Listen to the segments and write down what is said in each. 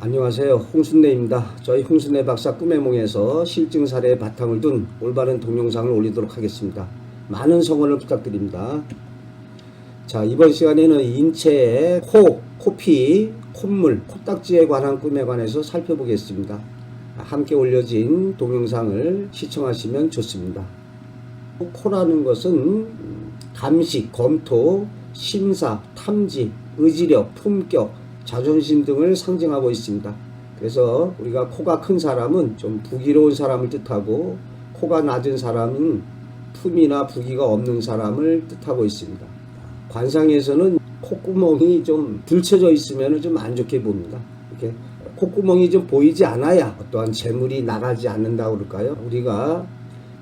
안녕하세요. 홍순례입니다. 저희 홍순례 박사 꿈의 몽에서 실증 사례의 바탕을 둔 올바른 동영상을 올리도록 하겠습니다. 많은 성원을 부탁드립니다. 자, 이번 시간에는 인체의 코, 코피, 콧물, 코딱지에 관한 꿈에 관해서 살펴보겠습니다. 함께 올려진 동영상을 시청하시면 좋습니다. 코라는 것은 감식, 검토, 심사, 탐지, 의지력, 품격, 자존심 등을 상징하고 있습니다. 그래서 우리가 코가 큰 사람은 좀 부기로운 사람을 뜻하고 코가 낮은 사람은 품이나 부기가 없는 사람을 뜻하고 있습니다. 관상에서는 콧구멍이 좀 들쳐져 있으면 좀 안 좋게 봅니다. 이렇게 콧구멍이 좀 보이지 않아야 어떠한 재물이 나가지 않는다고 그럴까요? 우리가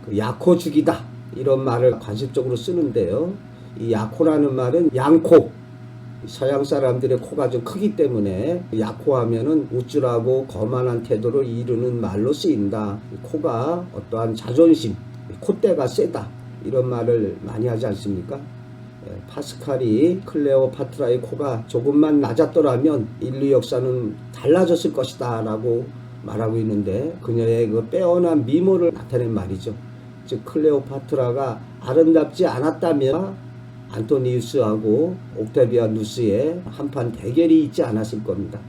그 약코 죽이다 이런 말을 관습적으로 쓰는데요. 이 약코라는 말은 양코 서양 사람들의 코가 좀 크기 때문에 약호하면은 우쭐하고 거만한 태도를 이루는 말로 쓰인다. 코가 어떠한 자존심, 콧대가 세다 이런 말을 많이 하지 않습니까? 예, 파스칼이 클레오파트라의 코가 조금만 낮았더라면 인류 역사는 달라졌을 것이다 라고 말하고 있는데 그녀의 그 빼어난 미모를 나타낸 말이죠. 즉 클레오파트라가 아름답지 않았다면 안토니우스하고 옥타비아 누스의 한판 대결이 있지 않았을 겁니다.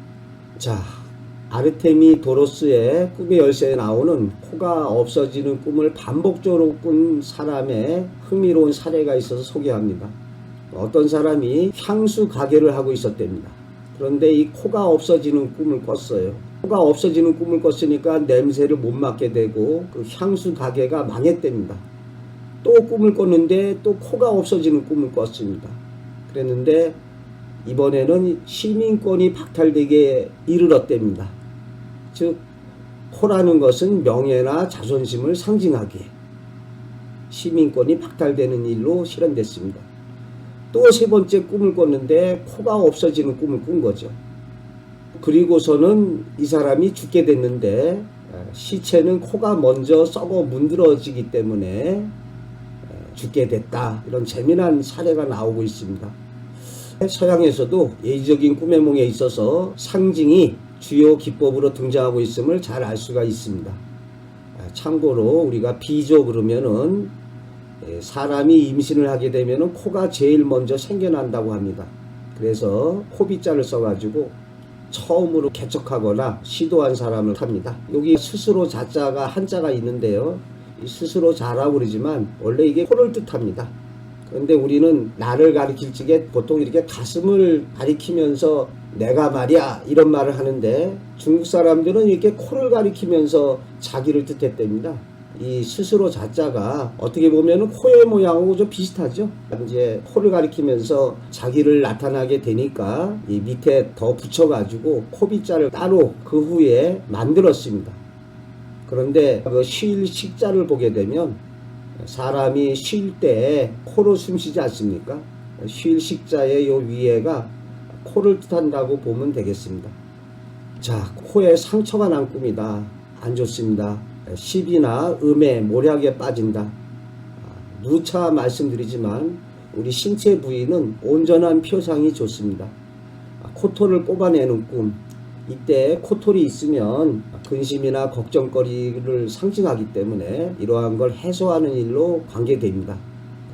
자, 아르테미 도로스의 꿈의 열쇠에 나오는 코가 없어지는 꿈을 반복적으로 꾼 사람의 흥미로운 사례가 있어서 소개합니다. 어떤 사람이 향수 가게를 하고 있었답니다. 그런데 이 코가 없어지는 꿈을 꿨어요. 코가 없어지는 꿈을 꿨으니까 냄새를 못 맡게 되고 그 향수 가게가 망했답니다. 또 꿈을 꿨는데 또 코가 없어지는 꿈을 꿨습니다. 그랬는데 이번에는 시민권이 박탈되게 이르렀답니다. 즉 코라는 것은 명예나 자존심을 상징하기에 시민권이 박탈되는 일로 실현됐습니다. 또 세 번째 꿈을 꿨는데 코가 없어지는 꿈을 꾼 거죠. 그리고서는 이 사람이 죽게 됐는데 시체는 코가 먼저 썩어 문드러지기 때문에 죽게 됐다. 이런 재미난 사례가 나오고 있습니다. 서양에서도 예지적인 꿈의 몽에 있어서 상징이 주요 기법으로 등장하고 있음을 잘 알 수가 있습니다. 참고로 우리가 비조 그러면은 사람이 임신을 하게 되면은 코가 제일 먼저 생겨난다고 합니다. 그래서 코비자를 써가지고 처음으로 개척하거나 시도한 사람을 탑니다. 여기 스스로 자자가 한자가 있는데요. 스스로 자라고 그러지만 원래 이게 코를 뜻합니다. 그런데 우리는 나를 가리킬 적에 보통 이렇게 가슴을 가리키면서 내가 말이야 이런 말을 하는데 중국 사람들은 이렇게 코를 가리키면서 자기를 뜻했답니다. 이 스스로 자자가 어떻게 보면 코의 모양하고 좀 비슷하죠. 이제 코를 가리키면서 자기를 나타나게 되니까 이 밑에 더 붙여가지고 코빗자를 따로 그 후에 만들었습니다. 그런데 그쉴 식자를 보게 되면 사람이 쉴 때 코로 숨 쉬지 않습니까? 쉴 식자의 요 위에가 코를 뜻한다고 보면 되겠습니다. 자, 코에 상처가 난 꿈이다. 안 좋습니다. 시비나 음에 모략에 빠진다. 누차 말씀드리지만 우리 신체 부위는 온전한 표상이 좋습니다. 코토를 뽑아내는 꿈, 이때 코털이 있으면 근심이나 걱정거리를 상징하기 때문에 이러한 걸 해소하는 일로 관계됩니다.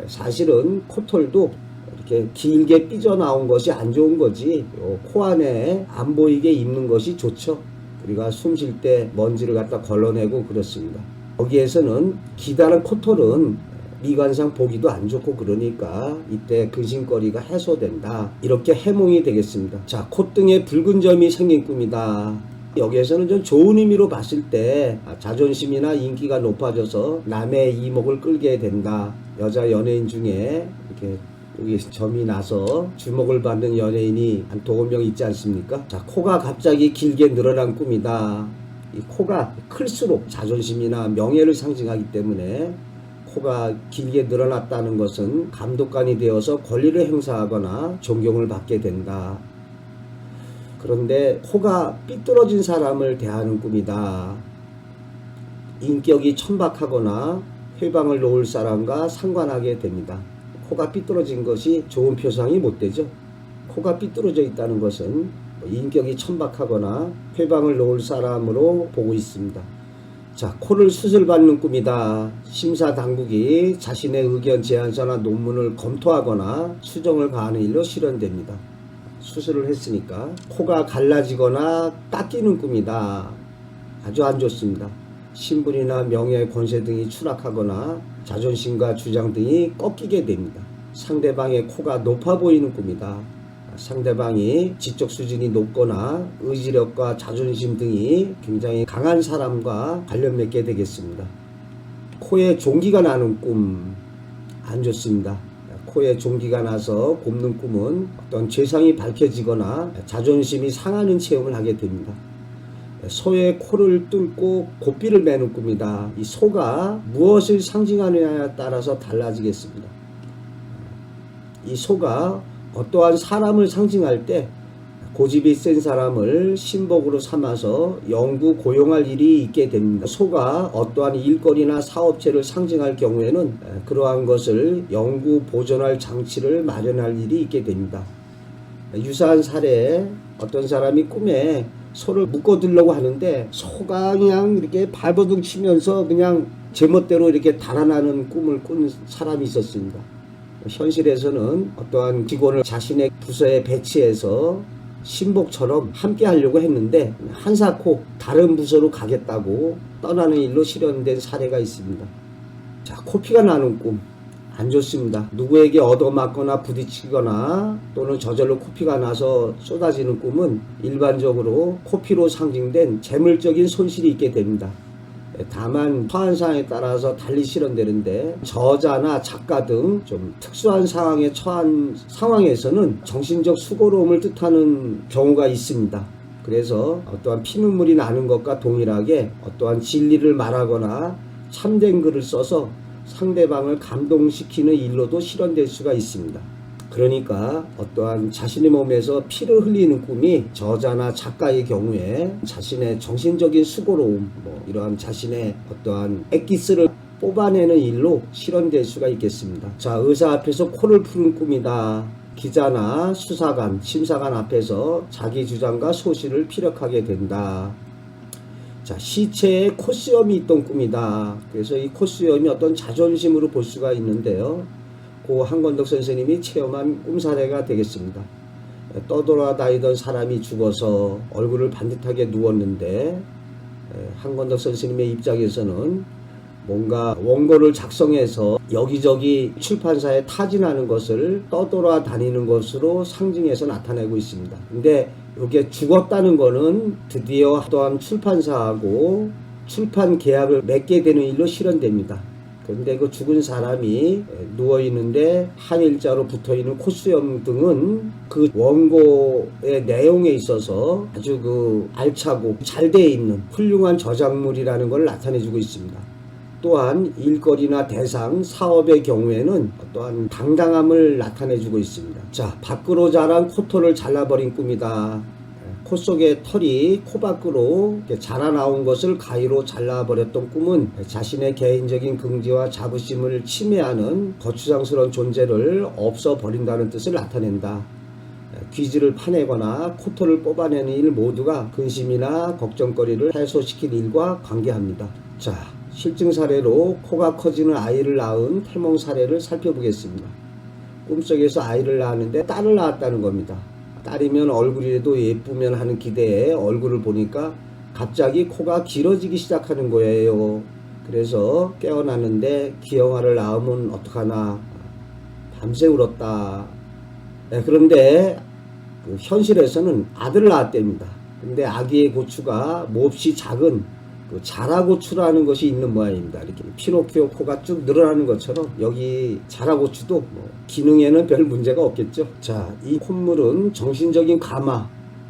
사실은 코털도 이렇게 길게 삐져나온 것이 안 좋은 거지 코 안에 안 보이게 입는 것이 좋죠. 우리가 숨 쉴 때 먼지를 갖다 걸러내고 그렇습니다. 거기에서는 기다란 코털은 미관상 보기도 안 좋고 그러니까 이때 근심거리가 해소된다. 이렇게 해몽이 되겠습니다. 자, 콧등에 붉은 점이 생긴 꿈이다. 여기에서는 좀 좋은 의미로 봤을 때 자존심이나 인기가 높아져서 남의 이목을 끌게 된다. 여자 연예인 중에 이렇게 여기 점이 나서 주목을 받는 연예인이 한 두어 명 있지 않습니까? 자, 코가 갑자기 길게 늘어난 꿈이다. 이 코가 클수록 자존심이나 명예를 상징하기 때문에 코가 길게 늘어났다는 것은 감독관이 되어서 권리를 행사하거나 존경을 받게 된다. 그런데 코가 삐뚤어진 사람을 대하는 꿈이다. 인격이 천박하거나 회방을 놓을 사람과 상관하게 됩니다. 코가 삐뚤어진 것이 좋은 표상이 못 되죠. 코가 삐뚤어져 있다는 것은 인격이 천박하거나 회방을 놓을 사람으로 보고 있습니다. 자, 코를 수술받는 꿈이다. 심사 당국이 자신의 의견 제안서나 논문을 검토하거나 수정을 가하는 일로 실현됩니다. 수술을 했으니까 코가 갈라지거나 깎이는 꿈이다. 아주 안 좋습니다. 신분이나 명예, 권세 등이 추락하거나 자존심과 주장 등이 꺾이게 됩니다. 상대방의 코가 높아 보이는 꿈이다. 상대방이 지적 수준이 높거나 의지력과 자존심 등이 굉장히 강한 사람과 관련 맺게 되겠습니다. 코에 종기가 나는 꿈 안 좋습니다. 코에 종기가 나서 곱는 꿈은 어떤 죄상이 밝혀지거나 자존심이 상하는 체험을 하게 됩니다. 소의 코를 뚫고 고삐를 매는 꿈이다. 이 소가 무엇을 상징하느냐에 따라서 달라지겠습니다. 이 소가 어떠한 사람을 상징할 때 고집이 센 사람을 신복으로 삼아서 영구 고용할 일이 있게 됩니다. 소가 어떠한 일거리나 사업체를 상징할 경우에는 그러한 것을 영구 보존할 장치를 마련할 일이 있게 됩니다. 유사한 사례에 어떤 사람이 꿈에 소를 묶어두려고 하는데 소가 그냥 이렇게 발버둥 치면서 그냥 제멋대로 이렇게 달아나는 꿈을 꾼 사람이 있었습니다. 현실에서는 어떠한 직원을 자신의 부서에 배치해서 신복처럼 함께 하려고 했는데 한사코 다른 부서로 가겠다고 떠나는 일로 실현된 사례가 있습니다. 자, 코피가 나는 꿈. 안 좋습니다. 누구에게 얻어맞거나 부딪히거나 또는 저절로 코피가 나서 쏟아지는 꿈은 일반적으로 코피로 상징된 재물적인 손실이 있게 됩니다. 다만 처한 상황에 따라서 달리 실현되는데 저자나 작가 등 좀 특수한 상황에 처한 상황에서는 정신적 수고로움을 뜻하는 경우가 있습니다. 그래서 어떠한 피눈물이 나는 것과 동일하게 어떠한 진리를 말하거나 참된 글을 써서 상대방을 감동시키는 일로도 실현될 수가 있습니다. 그러니까 어떠한 자신의 몸에서 피를 흘리는 꿈이 저자나 작가의 경우에 자신의 정신적인 수고로움, 뭐 이러한 자신의 어떠한 엑기스를 뽑아내는 일로 실현될 수가 있겠습니다. 자, 의사 앞에서 코를 푸는 꿈이다. 기자나 수사관, 심사관 앞에서 자기 주장과 소실을 피력하게 된다. 자, 시체에 코수염이 있던 꿈이다. 그래서 이 코수염이 어떤 자존심으로 볼 수가 있는데요. 고 한건덕 선생님이 체험한 꿈 사례가 되겠습니다. 떠돌아다니던 사람이 죽어서 얼굴을 반듯하게 누웠는데 한건덕 선생님의 입장에서는 뭔가 원고를 작성해서 여기저기 출판사에 타진하는 것을 떠돌아다니는 것으로 상징해서 나타내고 있습니다. 근데 이게 죽었다는 거는 드디어 또한 출판사하고 출판 계약을 맺게 되는 일로 실현됩니다. 그런데 그 죽은 사람이 누워 있는데 한 일자로 붙어 있는 코수염 등은 그 원고의 내용에 있어서 아주 그 알차고 잘 돼 있는 훌륭한 저작물이라는 걸 나타내주고 있습니다. 또한 일거리나 대상, 사업의 경우에는 또한 당당함을 나타내주고 있습니다. 자, 밖으로 자란 코털을 잘라버린 꿈이다. 코 속에 털이 코 밖으로 자라나온 것을 가위로 잘라버렸던 꿈은 자신의 개인적인 긍지와 자부심을 침해하는 거추장스러운 존재를 없어버린다는 뜻을 나타낸다. 귀지를 파내거나 코털을 뽑아내는 일 모두가 근심이나 걱정거리를 해소시킬 일과 관계합니다. 자, 실증 사례로 코가 커지는 아이를 낳은 태몽 사례를 살펴보겠습니다. 꿈속에서 아이를 낳았는데 딸을 낳았다는 겁니다. 딸이면 얼굴이라도 예쁘면 하는 기대에 얼굴을 보니까 갑자기 코가 길어지기 시작하는 거예요. 그래서 깨어났는데 기영아를 낳으면 어떡하나 밤새 울었다. 네, 그런데 그 현실에서는 아들을 낳았답니다. 근데 아기의 고추가 몹시 작은 그 자라고추라는 것이 있는 모양입니다. 이렇게 피노키오 코가 쭉 늘어나는 것처럼 여기 자라고추도 뭐 기능에는 별 문제가 없겠죠. 자, 이 콧물은 정신적인 감화,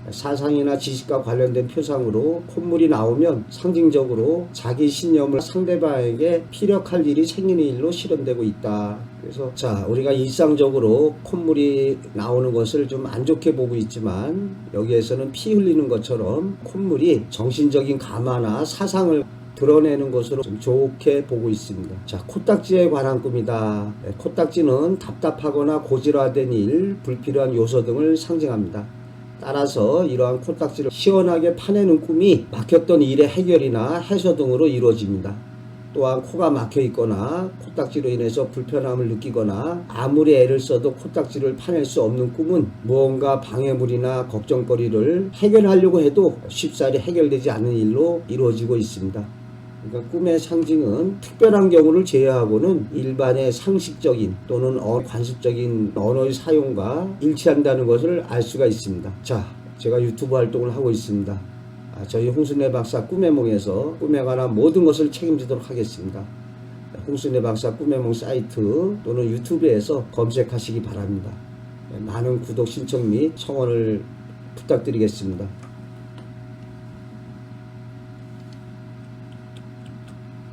사상이나 지식과 관련된 표상으로 콧물이 나오면 상징적으로 자기 신념을 상대방에게 피력할 일이 생기는 일로 실현되고 있다. 그래서 자 우리가 일상적으로 콧물이 나오는 것을 좀 안 좋게 보고 있지만 여기에서는 피 흘리는 것처럼 콧물이 정신적인 감화나 사상을 드러내는 것으로 좀 좋게 보고 있습니다. 자, 코딱지에 관한 꿈이다. 네, 코딱지는 답답하거나 고질화된 일, 불필요한 요소 등을 상징합니다. 따라서 이러한 코딱지를 시원하게 파내는 꿈이 막혔던 일의 해결이나 해소 등으로 이루어집니다. 또한 코가 막혀 있거나 코딱지로 인해서 불편함을 느끼거나 아무리 애를 써도 코딱지를 파낼 수 없는 꿈은 무언가 방해물이나 걱정거리를 해결하려고 해도 쉽사리 해결되지 않는 일로 이루어지고 있습니다. 그러니까 꿈의 상징은 특별한 경우를 제외하고는 일반의 상식적인 또는 어- 관습적인 언어의 사용과 일치한다는 것을 알 수가 있습니다. 자, 제가 유튜브 활동을 하고 있습니다. 아, 저희 홍순애 박사 꿈의 몽에서 꿈에 관한 모든 것을 책임지도록 하겠습니다. 홍순애 박사 꿈의 몽 사이트 또는 유튜브에서 검색하시기 바랍니다. 많은 구독 신청 및 청원을 부탁드리겠습니다.